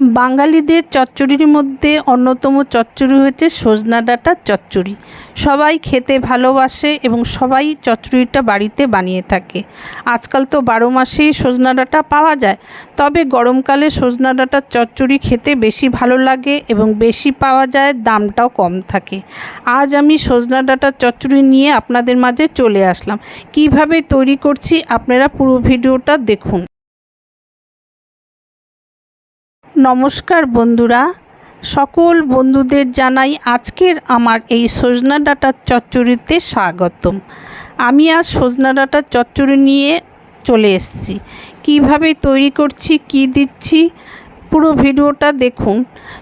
বাঙালিদের চচ্চড়ির মধ্যে অন্যতম চচ্চড়ি হচ্ছে সজনা ডাঁটার চচ্চড়ি। সবাই খেতে ভালোবাসে এবং সবাই চচ্চড়িটা বাড়িতে বানিয়ে থাকে। আজকাল তো বারো মাসেই সজনা ডাঁটা পাওয়া যায়। তবে গরমকালে সজনা ডাঁটার চচ্চড়ি খেতে বেশি ভালো লাগে এবং বেশি পাওয়া যায়, দামটাও কম থাকে। আজ আমি সজনা ডাঁটার চচ্চড়ি নিয়ে আপনাদের মাঝে চলে আসলাম। কীভাবে তৈরি করছি আপনারা পুরো ভিডিওটা দেখুন। নমস্কার বন্ধুরা, সকল বন্ধুদের জানাই আজকের আমার এই সজনা ডাঁটার চচ্চড়িতে স্বাগতম। আমি আজ সজনা ডাঁটার চচ্চড়ি নিয়ে চলে এসেছি। কীভাবে তৈরি করছি, কি দিচ্ছি, পুরো ভিডিওটা দেখুন।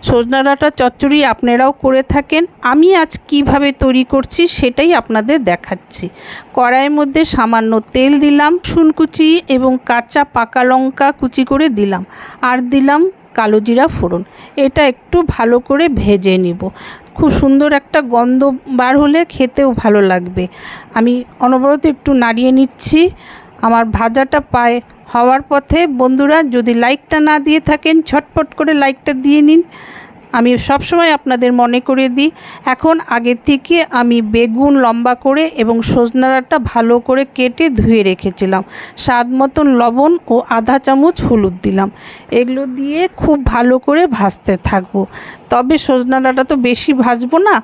সজনা ডাঁটার চচ্চড়ি আপনারাও করে থাকেন। আমি আজ কীভাবে তৈরি করছি সেটাই আপনাদের দেখাচ্ছি। কড়াইয়ের মধ্যে সামান্য তেল দিলাম শুনকুচি এবং কাঁচা পাকা লঙ্কা কুচি করে দিলাম। আর দিলাম কালো জিরা ফোড়ন। এটা একটু ভালো করে ভেজে নিব। খুব সুন্দর একটা গন্ধ বার হলে খেতেও ভালো লাগবে। আমি অনবরত একটু নাড়িয়ে নিচ্ছি। আমার ভাজাটা পায় হওয়ার পথে বন্ধুরা যদি লাইকটা না দিয়ে থাকেন ছটপট করে লাইকটা দিয়ে নিন। আমি সবসময় আপনাদের মনে করে দিই, এখন আগে থেকে আমি বেগুন লম্বা করে এবং সজনাটা ভালো করে কেটে ধুয়ে রেখেছিলাম। স্বাদ মতন লবণ ও আধা চামচ হলুদ দিলাম। এগুলো দিয়ে খুব ভালো করে ভাজতে থাকব। তবে সজনা তো বেশি ভাজবো না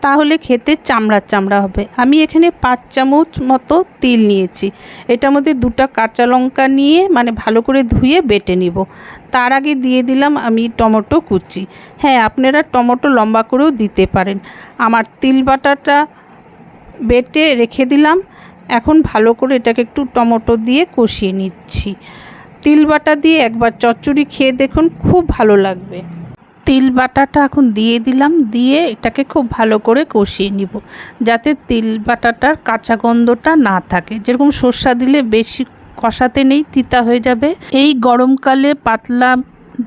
তাহলে খেতে চামড়া চামড়া হবে। আমি এখানে পাঁচ চামচ মতো তিল নিয়েছি। এটার মধ্যে দুটো কাঁচা লঙ্কা নিয়ে মানে ভালো করে ধুয়ে বেটে নিব। তার আগে দিয়ে দিলাম আমি টমেটো কুচি। হ্যাঁ আপনারা টমেটো লম্বা করেও দিতে পারেন। আমার তিল বাটাটা বেটে রেখে দিলাম। এখন ভালো করে এটাকে একটু টমেটো দিয়ে কষিয়ে নিচ্ছি। তিল বাটা দিয়ে একবার চচ্চড়ি খেয়ে দেখুন, খুব ভালো লাগবে। তিল বাটাটা এখন দিয়ে দিলাম, দিয়ে এটাকে খুব ভালো করে কষিয়ে নিব, যাতে তিল বাটাটার কাঁচা গন্ধটা না থাকে। যেরকম সর্ষা দিলে বেশি কষাতে নেই, তিতা হয়ে যাবে। এই গরমকালে পাতলা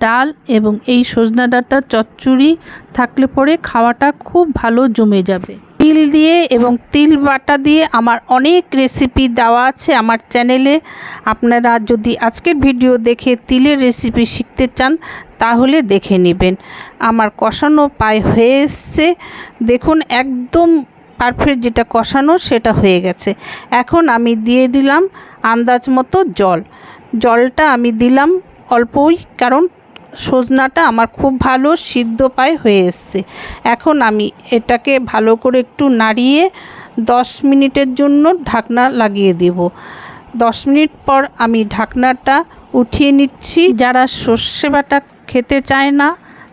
ডাল এবং এই সজনা ডাঁটা চচ্চড়ি থাকলে পরে খাওয়াটা খুব ভালো জমে যাবে। তিল দিয়ে এবং তিল বাটা দিয়ে আমার অনেক রেসিপি দেওয়া আছে আমার চ্যানেলে আপনারা যদি আজকের ভিডিও দেখে তিলের রেসিপি শিখতে চান, তাহলে দেখে নেবেন। আমার কষানো পায় হয়ে এসছে। দেখুন, একদম পারফেক্ট যেটা কষানো, সেটা হয়ে গেছে। এখন আমি দিয়ে দিলাম আন্দাজ মতো জল। জলটা আমি দিলাম অল্পই, কারণ সজনাটা আমার খুব ভালো সিদ্ধ পায় হয়ে এসছে। এখন আমি এটাকে ভালো করে একটু নাড়িয়ে দশ মিনিটের জন্য ঢাকনা লাগিয়ে দেব। দশ মিনিট পর আমি ঢাকনাটা উঠিয়ে নিচ্ছি। যারা সর্ষে বাটা খেতে চায় না,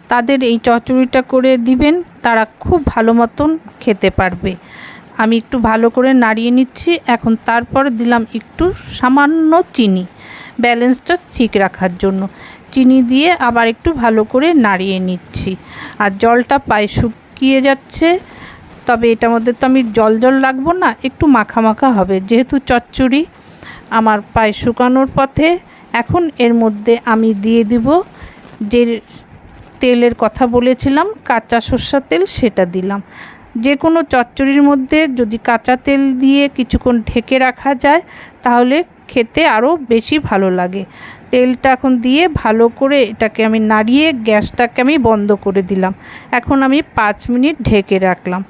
তাদের এই চচড়িটা করে দিবেন, তারা খুব ভালো মতন খেতে পারবে। আমি একটু ভালো করে নাড়িয়ে নিচ্ছি। এখন তারপর দিলাম একটু সামান্য চিনি, ব্যালেন্সটা ঠিক রাখার জন্য। চিনি দিয়ে আবার একটু ভালো করে নাড়িয়ে নিচ্ছি। আর জলটা পায়ে শুকিয়ে যাচ্ছে। তবে এটার মধ্যে তো আমি জল জল লাগবো না, একটু মাখা মাখা হবে। যেহেতু চচ্চড়ি আমার পায়ে শুকানোর পথে, এখন এর মধ্যে আমি দিয়ে দিব যে তেলের কথা বলেছিলাম, কাঁচা সর্ষার তেল সেটা দিলাম। যে কোনো চচ্চড়ির মধ্যে যদি কাঁচা তেল দিয়ে কিছুক্ষণ ঢেকে রাখা যায়, তাহলে খেতে আরও বেশি ভালো লাগে। তেলটা এখন দিয়ে ভালো করে এটাকে আমি নাড়িয়ে গ্যাসটাকে আমি বন্ধ করে দিলাম। এখন আমি পাঁচ মিনিট ঢেকে রাখলাম।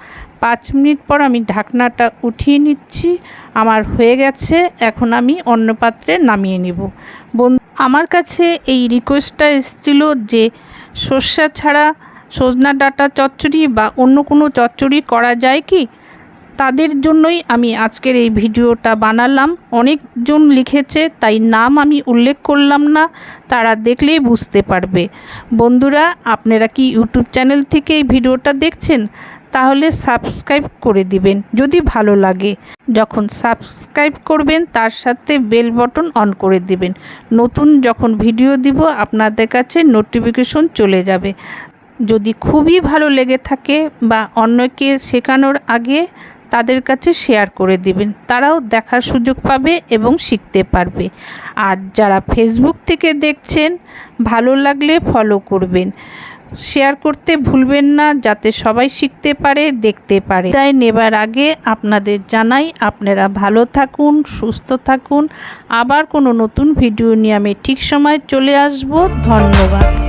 পাঁচ মিনিট পর আমি ঢাকনাটা উঠিয়ে নিচ্ছি। আমার হয়ে গেছে। এখন আমি অন্য পাত্রে নামিয়ে নিব। বন্ধু, আমার কাছে এই রিকোয়েস্টটা এসেছিল যে সর্ষা ছাড়া সজনা ডাঁটা চচ্চড়ি বা অন্য কোনো চচ্চড়ি করা যায় কি? তাদের জন্যই আমি আজকের এই ভিডিওটা বানালাম। অনেকজন লিখেছে, তাই নাম আমি উল্লেখ করলাম না, তারা দেখলেই বুঝতে পারবে। বন্ধুরা, আপনারা কি ইউটিউব চ্যানেল থেকে এই ভিডিওটা দেখছেন? তাহলে সাবস্ক্রাইব করে দিবেন, যদি ভালো লাগে। যখন সাবস্ক্রাইব করবেন, তার সাথে বেল বটন অন করে দিবেন। নতুন যখন ভিডিও দিব, আপনাদের কাছে নোটিফিকেশন চলে যাবে। যদি খুবই ভালো লেগে থাকে বা অন্যকে শেখানোর আগে তাদের কাছে শেয়ার করে দিবেন। তারাও দেখার সুযোগ পাবে এবং শিখতে পারবে। আর যারা ফেসবুক থেকে দেখছেন, ভালো লাগলে ফলো করবেন। শেয়ার করতে ভুলবেন না, যাতে সবাই শিখতে পারে, দেখতে পারে। তাই নেবার আগে আপনাদের জানাই, আপনারা ভালো থাকুন, সুস্থ থাকুন। আবার কোনো নতুন ভিডিও নিয়ে আমি ঠিক সময় চলে আসব। ধন্যবাদ।